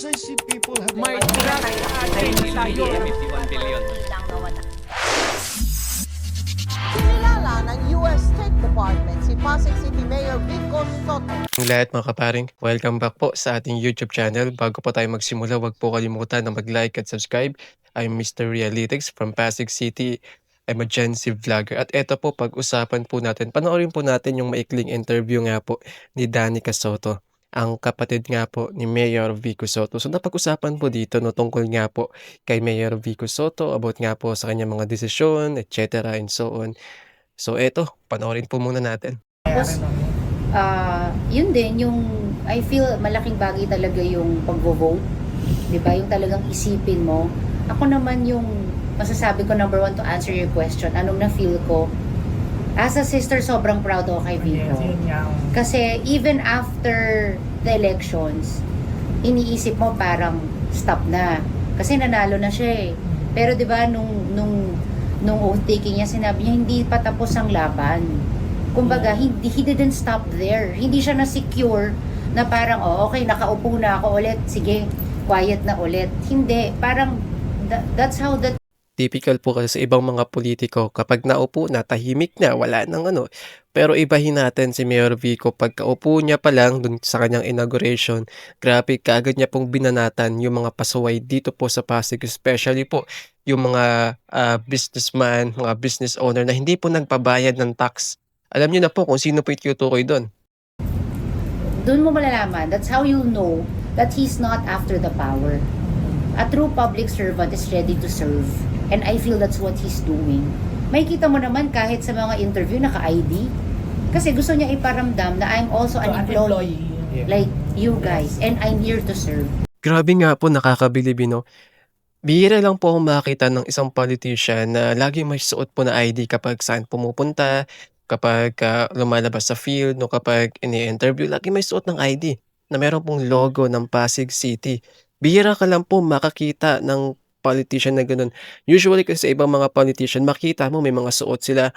I see people have May drug addict tayo. 51 billion. Kinilala ng US State Department si Pasig City Mayor Vico Soto. Ang lahat mga kaparing, welcome back po sa ating YouTube channel. Bago po tayo magsimula, huwag po kalimutan na mag-like at subscribe. I'm Mr. Realitics from Pasig City. I'm a Gen Z vlogger. At eto po, pag-usapan po natin, panoorin po natin yung maikling interview nga po ni Danica Soto, ang kapatid nga po ni Mayor Vico Soto. So napag-usapan po dito no, tungkol nga po kay Mayor Vico Soto, about nga po sa kanyang mga desisyon, etc. and so on. So eto, panoorin po muna natin. Tapos, ah, yun din, yung, I feel malaking bagay talaga yung pag-vote. Di ba? Yung talagang isipin mo. Ako naman yung, masasabi ko number one to answer your question, anong na-feel ko. As a sister, sobrang proud ako kay Vico. Kasi even after the elections, iniisip mo parang stop na. Kasi nanalo na siya eh. Pero 'di ba nung nung nung oath taking niya sinabi niya hindi pa tapos ang laban. Kumbaga, hindi he didn't stop there. Hindi siya na secure na parang oh okay nakaupo na ako ulit. Sige, quiet na ulit. Hindi, parang tha- that's how that Typical po kasi sa ibang mga politiko, kapag naupo na, tahimik na, wala nang ano. Pero ibahin natin si Mayor Vico, pagkaupo niya pa lang dun sa kanyang inauguration, grabe, kaagad niya pong binanatan yung mga pasuway dito po sa Pasig, especially po yung mga ah, businessman, mga business owner na hindi po nagpabayad ng tax. Alam niyo na po kung sino po itutukoy doon. doon mo malalaman. That's how you know that he's not after the power. A true public servant is ready to serve. And I feel that's what he's doing. May kita mo naman kahit sa mga interview naka-ID. Kasi gusto niya iparamdam na I'm also an employee. Like you guys. And I'm here to serve. Grabe nga po, nakakabilib, no? Bihira lang po akong makakita ng isang politician na lagi may suot po na ID kapag saan pumupunta, kapag ah, lumalabas sa field, no, kapag ini-interview, lagi may suot ng ID na meron pong logo ng Pasig City. Bihira ka lang po makakita ng politician na ganun. Usually kasi sa ibang mga politician, makita mo may mga suot sila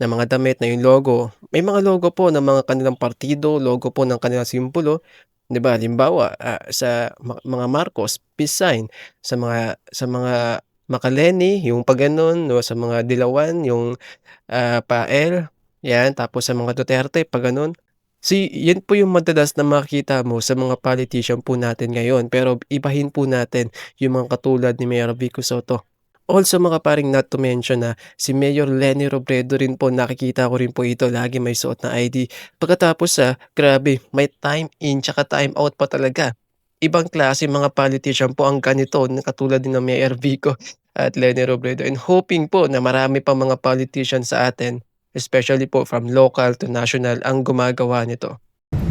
na mga damit na yung logo. May mga logo po ng mga kanilang partido, logo po ng kanilang simbolo. 'Di ba? Halimbawa, ah, sa mga Marcos, peace sign. Sa mga sa mga Makaleni, yung pa ganun, no? Sa mga Dilawan, yung ah, pa-L. Yan. Tapos sa mga Duterte, pa Si, yan po yung madalas na makikita mo sa mga politician po natin ngayon. Pero ibahin po natin yung mga katulad ni Mayor Vico Soto. Also mga paring not to mention na si Mayor Lenny Robredo rin po nakikita ko rin po ito lagi may suot na ID. Pagkatapos sa grabe may time in tsaka time out pa talaga. Ibang klase mga politician po ang ganito katulad din ng Mayor Vico at Lenny Robredo and hoping po na marami pa mga politician sa atin especially po from local to national ang gumagawa nito.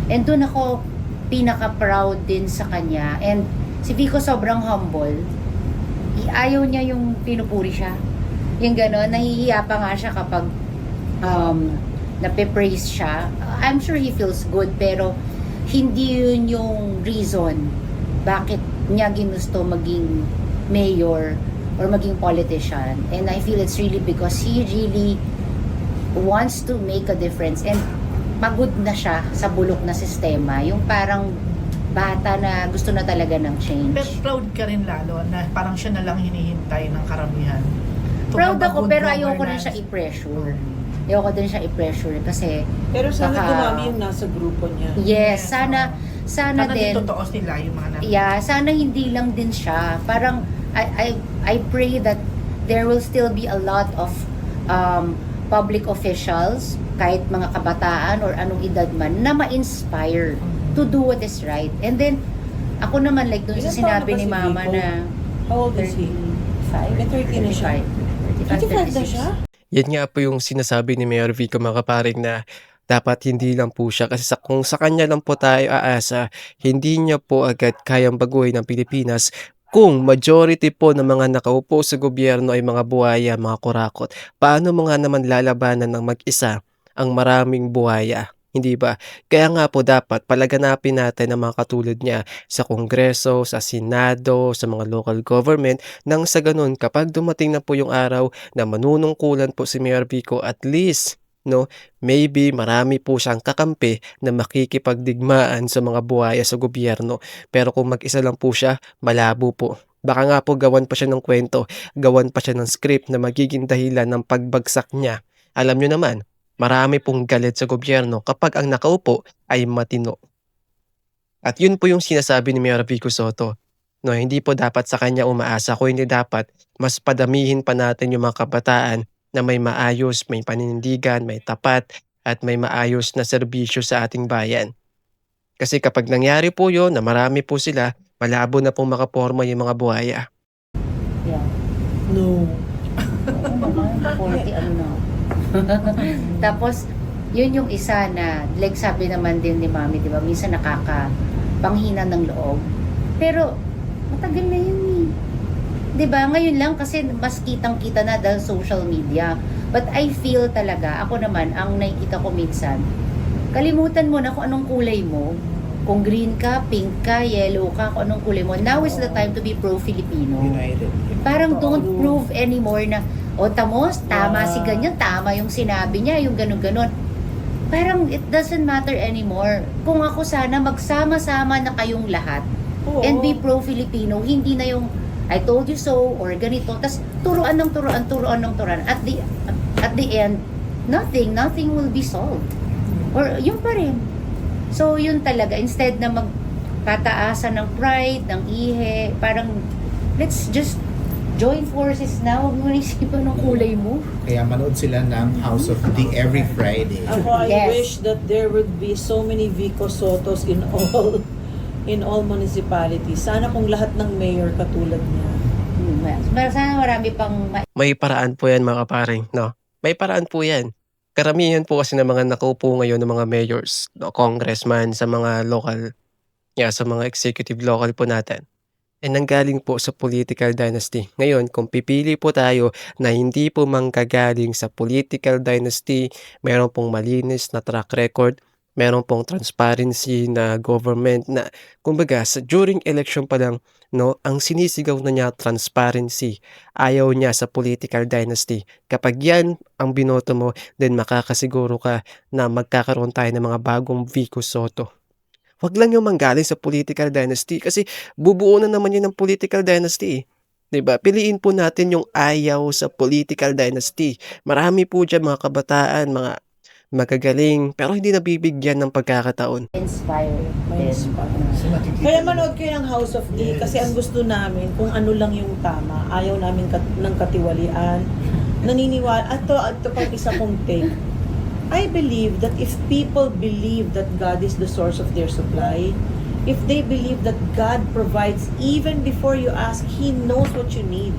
And doon ako pinaka-proud din sa kanya. And si Vico sobrang humble. I- Ayaw niya yung pinupuri siya. Yung gano'n, nahihiya pa nga siya kapag um, nape-praise siya. I'm sure he feels good, pero hindi yun yung reason bakit niya ginusto maging mayor or maging politician. And I feel it's really because he really wants to make a difference and pagod na siya sa bulok na sistema. Yung parang bata na gusto na talaga ng change. Pero proud ka rin lalo na parang siya na lang hinihintay ng karamihan. Proud ako pero ayoko rin siya i-pressure. Ayoko din siya i-pressure kasi Pero sana Baka- dumami yung nasa grupo niya. yes, Yes, sana sana, Sana din din totoo sila yung mga nasa. yeah, sana hindi lang din siya. Parang I I I pray that there will still be a lot of um, public officials, kahit mga kabataan or anong edad man, na ma-inspire to do what is right. And then, ako naman, like doon sa sinabi ni si Mama Vico? na How old is he? 35. May 30 na siya. 35, 35 na siya? Yan nga po yung sinasabi ni Mayor Vico mga kaparing na dapat hindi lang po siya kasi sa, kung sa kanya lang po tayo aasa, hindi niya po agad kayang baguhin ang Pilipinas kung majority po ng mga nakaupo sa gobyerno ay mga buhaya, mga kurakot. Paano mo nga naman lalabanan ng mag-isa ang maraming buhaya? Hindi ba? Kaya nga po dapat palaganapin natin ang mga katulad niya sa Kongreso, sa Senado, sa mga local government nang sa ganun kapag dumating na po yung araw na manunungkulan po si Mayor Vico at least no, maybe marami po siyang kakampi na makikipagdigmaan sa mga buhaya sa gobyerno. Pero kung mag-isa lang po siya, malabo po. Baka nga po gawan pa siya ng kwento, gawan pa siya ng script na magiging dahilan ng pagbagsak niya. Alam nyo naman, marami pong galit sa gobyerno kapag ang nakaupo ay matino. At yun po yung sinasabi ni Mayor Vico Soto. No, hindi po dapat sa kanya umaasa, kung hindi dapat mas padamihin pa natin yung mga kabataan na may maayos, may paninindigan, may tapat, at may maayos na serbisyo sa ating bayan. Kasi kapag nangyari po yun, na marami po sila, malabo na pong makaporma yung mga buhaya. Yeah. No. Oo naman, 40 ano na. Tapos, yun yung isa na, like sabi naman din ni Mami, di ba, minsan nakakapanghina ng loob. Pero, matagal na yun eh. Di ba? Ngayon lang kasi mas kitang-kita na dahil social media. But I feel talaga, ako naman, ang nakikita ko minsan, kalimutan mo na kung anong kulay mo. Kung green ka, pink ka, yellow ka, kung anong kulay mo. Now is the time to be pro-Filipino. United. Parang don't prove anymore na, o tamos, tama si ganyan, tama yung sinabi niya, yung ganun-ganon. Parang it doesn't matter anymore. Kung ako sana, magsama-sama na kayong lahat Oo. and be pro-Filipino, hindi na yung I told you so or ganito. Tapos turuan ng turuan, turuan ng turuan. At the, at the end, nothing, nothing will be solved. Or yun pa rin. So yun talaga, instead na magpataasan ng pride, ng ihe, parang let's just join forces na. Huwag mo na isipan ng kulay mo. Kaya manood sila ng House of D every Friday. Ako, I Yes. wish that there would be so many Vico Sotos in all in all municipalities. Sana kung lahat ng mayor katulad niya. Hmm, well, sana marami pang ma- May paraan po yan mga kaparing, no? May paraan po yan. Karamihan po kasi ng mga nakaupo ngayon ng mga mayors, no, congressman sa mga local, yeah, sa mga executive local po natin. ay nanggaling po sa political dynasty. Ngayon, kung pipili po tayo na hindi po manggagaling sa political dynasty, meron pong malinis na track record, meron pong transparency na government na, kumbaga, sa, during election pa lang, no, ang sinisigaw na niya transparency. Ayaw niya sa political dynasty. Kapag yan ang binoto mo, then makakasiguro ka na magkakaroon tayo ng mga bagong Vico Soto. Huwag lang yung manggaling sa political dynasty kasi bubuo na naman yun ng political dynasty. eh. 'Di ba? Piliin po natin yung ayaw sa political dynasty. Marami po dyan mga kabataan, mga magagaling, pero hindi nabibigyan ng pagkakataon. inspire inspire. Kaya manood kayo ng House of D Yes. kasi ang gusto namin kung ano lang yung tama. Ayaw namin kat- ng katiwalian. Naniniwala. At to, at to pang isa kong take. I believe that if people believe that God is the source of their supply, if they believe that God provides even before you ask, He knows what you need.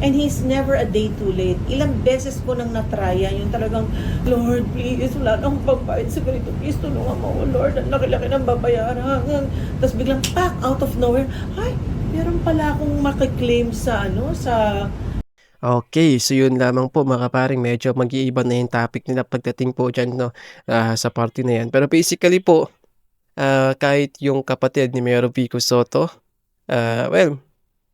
And He's never a day too late. Ilang beses ko nang natraya yung talagang, Lord, please, wala na akong pambayad sa ganito. Please, tulungan mo ako, Lord. Ang laki-laki ng babayaran. Tapos biglang, pak, out of nowhere, ay, meron pala akong makiklaim sa, ano, sa Okay, so yun lamang po mga kaparing, medyo mag-iiba na yung topic nila pagdating po dyan no, ah, sa party na yan. Pero basically po, ah, kahit yung kapatid ni Mayor Vico Soto, ah, well,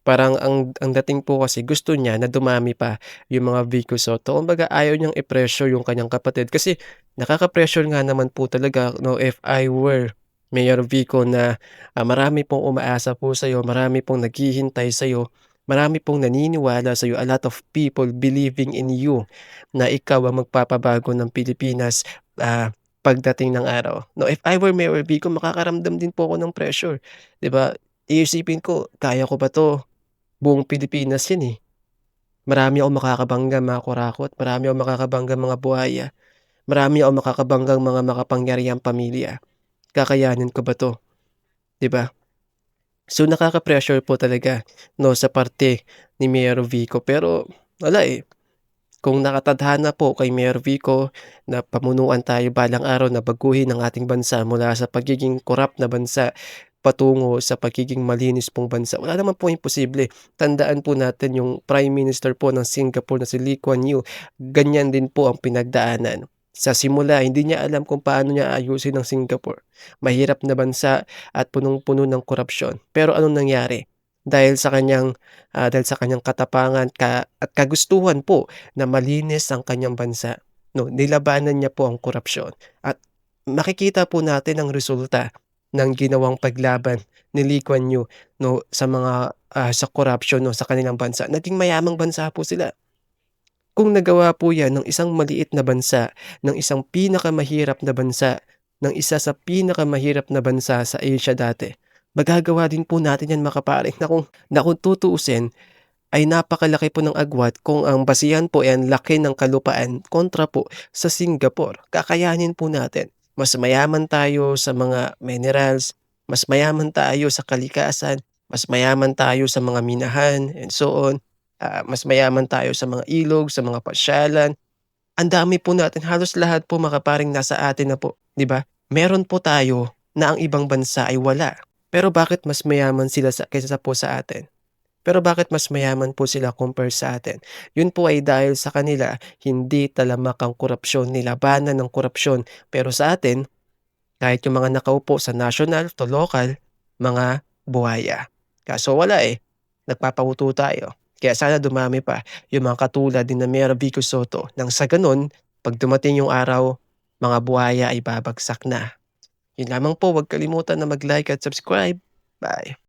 parang ang, ang dating po kasi gusto niya na dumami pa yung mga Vico Soto. Kumbaga ayaw niyang i-pressure yung kanyang kapatid kasi nakaka-pressure nga naman po talaga no, if I were Mayor Vico na ah, marami pong umaasa po sa'yo, marami pong naghihintay sa'yo, marami pong naniniwala sa iyo, a lot of people believing in you na ikaw ang magpapabago ng Pilipinas ah, pagdating ng araw. No, if I were Mayor Vico, makakaramdam din po ako ng pressure. 'Di ba? Iisipin ko, kaya ko ba 'to? Buong Pilipinas 'yan eh. Marami akong makakabangga mga kurakot, marami akong makakabangga mga buhaya, marami akong makakabanggang mga makapangyarihang pamilya. Kakayanin ko ba 'to? 'Di ba? So nakaka-pressure po talaga no sa parte ni Mayor Vico pero wala eh. Kung nakatadhana po kay Mayor Vico na pamunuan tayo balang araw na baguhin ang ating bansa mula sa pagiging korap na bansa patungo sa pagiging malinis pong bansa. Wala naman po imposible. Tandaan po natin yung Prime Minister po ng Singapore na si Lee Kuan Yew. Ganyan din po ang pinagdaanan. Sa simula, hindi niya alam kung paano niya ayusin ang Singapore. Mahirap na bansa at punong-puno ng korupsyon. Pero anong nangyari? Dahil sa kanyang ah, dahil sa kanyang katapangan ka, at kagustuhan po na malinis ang kanyang bansa. no, nilabanan niya po ang korupsyon at makikita po natin ang resulta ng ginawang paglaban ni Lee Kuan Yew no sa mga ah, sa corruption no sa kanilang bansa. Naging mayamang bansa po sila. Kung nagawa po 'yan ng isang maliit na bansa, ng isang pinakamahirap na bansa, ng isa sa pinakamahirap na bansa sa Asia dati, magagawa din po natin 'yan mga na kung, na kung tutuusin ay napakalaki po ng agwat kung ang basihan po ay ang laki ng kalupaan kontra po sa Singapore. Kakayanin po natin. Mas mayaman tayo sa mga minerals, mas mayaman tayo sa kalikasan, mas mayaman tayo sa mga minahan and so on. Ah, mas mayaman tayo sa mga ilog, sa mga pasyalan. Ang dami po natin, halos lahat po makaparing nasa atin na po, 'di ba? Meron po tayo na ang ibang bansa ay wala. Pero bakit mas mayaman sila sa kaysa po sa atin? Pero bakit mas mayaman po sila compare sa atin? Yun po ay dahil sa kanila hindi talamak ang korupsyon, nilabanan ng korupsyon. Pero sa atin, kahit yung mga nakaupo sa national to local, mga buhaya. Kaso wala eh. Nagpapauto tayo. Kaya sana dumami pa yung mga katulad ni na Mayor Vico Soto nang sa ganun, pag dumating yung araw, mga buhaya ay babagsak na. Yun lamang po, huwag kalimutan na mag-like at subscribe. Bye!